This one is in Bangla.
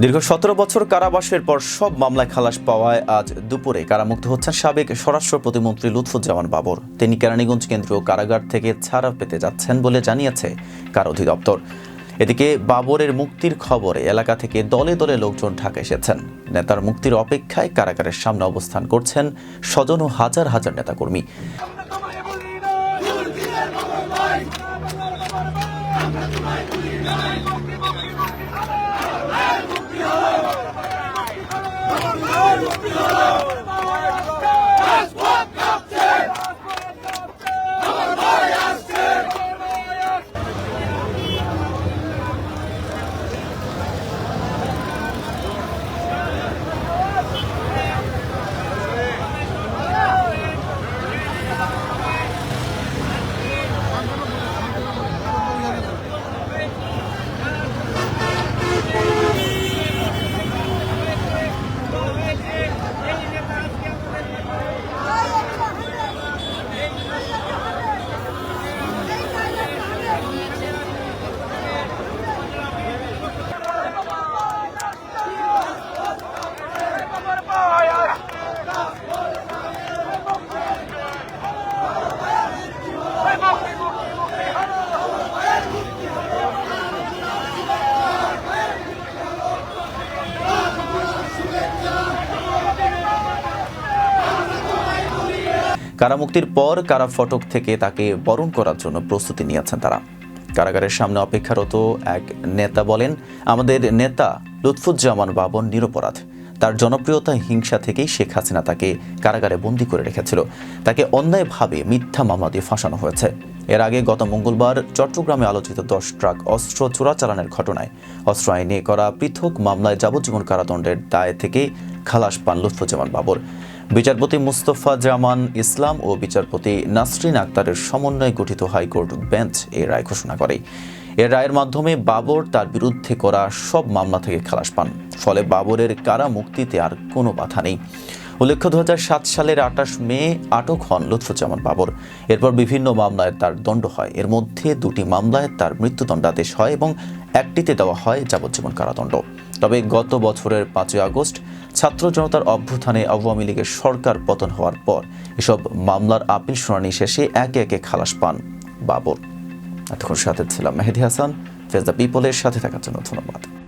দীর্ঘ সতেরো বছর কারাবাসের পর সব মামলায় খালাস পাওয়ায় আজ দুপুরে কারামুক্ত হচ্ছেন সাবেক স্বরাষ্ট্র প্রতিমন্ত্রী লুৎফুজ্জামান বাবর। তিনি কেরানীগঞ্জ কেন্দ্রীয় কারাগার থেকে ছাড়া পেতে যাচ্ছেন বলে জানিয়েছে কার অধিদপ্তর। এদিকে বাবরের মুক্তির খবরে এলাকা থেকে দলে দলে লোকজন ঢাকা এসেছেন। নেতার মুক্তির অপেক্ষায় কারাগারের সামনে অবস্থান করছেন স্বজন ও হাজার হাজার নেতাকর্মী। কারামুক্তির পর কারা ফটক থেকে তাকে বরণ করার জন্য প্রস্তুতি নিয়েছেন তারা। কারাগারের সামনে অপেক্ষারত এক নেতা বলেন, আমাদের নেতা লুৎফুজ্জামান বাবন নিরপরাধ। তার জনপ্রিয়তা হিংসা থেকেই শেখ হাসিনা তাকে কারাগারে বন্দী করে রেখেছিল। তাকে অন্যায়ভাবে মিথ্যা মামলা দিয়ে ফাঁসানো হয়েছে। এর আগে গত মঙ্গলবার চট্টগ্রামে আলোচিত দশ ট্রাক অস্ত্র চোরাচালানের ঘটনায় অস্ত্র আইনে করা পৃথক মামলায় যাবজ্জীবন কারাদণ্ডের দায় থেকে খালাস পান লুৎফুজ্জামান বাবর। বিচারপতি মুস্তফা জামান ইসলাম ও বিচারপতি নাসরিন আক্তারের সমন্বয়ে গঠিত হাইকোর্ট বেঞ্চ এ রায় ঘোষণা করে। এর রায়ের মাধ্যমে বাবর তার বিরুদ্ধে করা সব মামলা থেকে খালাস পান। ফলে বাবরের কারা মুক্তিতে আর কোনো বাধা নেই। উল্লেখ্য দু হাজার সাত সালের আঠাশ মে আটক হন লুৎফুজ্জামান বাবর। এরপর বিভিন্ন মামলায় তার দণ্ড হয়। এর মধ্যে দুটি মামলায় তার মৃত্যুদণ্ডাদেশ হয় এবং একটিতে দেওয়া হয় যাবজ্জীবন কারাদণ্ড। তবে গত বছরের পাঁচই আগস্ট ছাত্র জনতার অভ্যুত্থানে আওয়ামী লীগের সরকার পতন হওয়ার পর এসব মামলার আপিল শুনানি শেষে একে একে খালাস পান বাবর। এতক্ষণ সাথে ছিলাম মেহেদি হাসান। ফেজ দ্য পিপলের সাথে থাকার জন্য ধন্যবাদ।